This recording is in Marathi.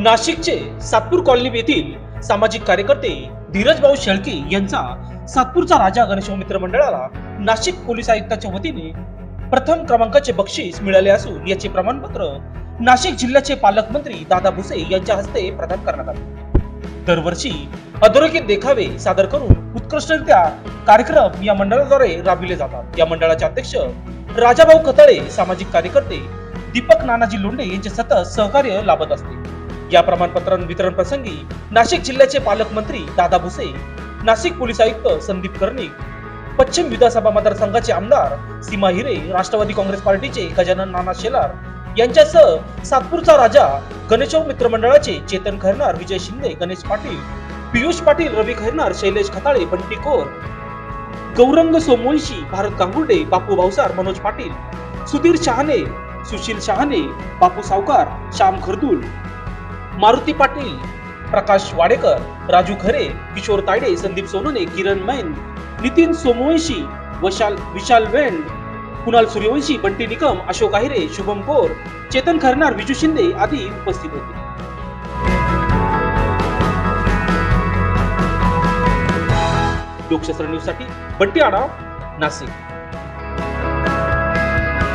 नाशिकचे सातपूर कॉलनी येथील सामाजिक कार्यकर्ते धीरज भाऊ शेळके यांचा सातपूरचा राजा गणेश मित्र मंडळाला नाशिक पोलीस आयुक्ताच्या वतीने प्रथम क्रमांकाचे बक्षीस मिळाले असून याचे प्रमाणपत्र नाशिक जिल्ह्याचे पालकमंत्री दादा भुसे यांच्या हस्ते प्रदान करण्यात आले. दरवर्षी अधोरेखित देखावे सादर करून उत्कृष्टरित्या कार्यक्रम या मंडळाद्वारे राबविले जातात. या मंडळाचे अध्यक्ष राजाभाऊ खताळे सामाजिक कार्यकर्ते दीपक नानाजी लोंढे यांचे सतत सहकार्य लाभत असते. या प्रमाणपत्र वितरण प्रसंगी नाशिक जिल्ह्याचे पालकमंत्री दादा भुसे नाशिक पोलीस आयुक्त संदीप कर्णिक पश्चिम विधानसभा मतदारसंघाचे आमदार सीमा हिरे राष्ट्रवादी काँग्रेस पार्टीचे गजानन नाना शेलार यांच्यासह सातपूरचा राजा गणेशव मित्र मंडळाचे चेतन खैरनार विजय शिंदे गणेश पाटील पियुष पाटील रवी खैरनार शैलेश खताळे बंटी कोर गौरंग सोमवंशी भारत कांगुर्डे बापू भावसार मनोज पाटील सुधीर शहाणे सुशील शहाणे बापू सावकार श्याम खरदूल मारुती पाटील प्रकाश वाडेकर राजू खरे किशोर तायडे संदीप सोनोने किरण मैन नितीन सोमवंशी वशाल विशाल वेंड कुणाल सूर्यवंशी बंटी निकम अशोक आहिरे शुभम कोर चेतन खरनार विजू शिंदे आदी उपस्थित होते. लोकशास्त्र न्यूजसाठी बंटी आढाव नाशिक.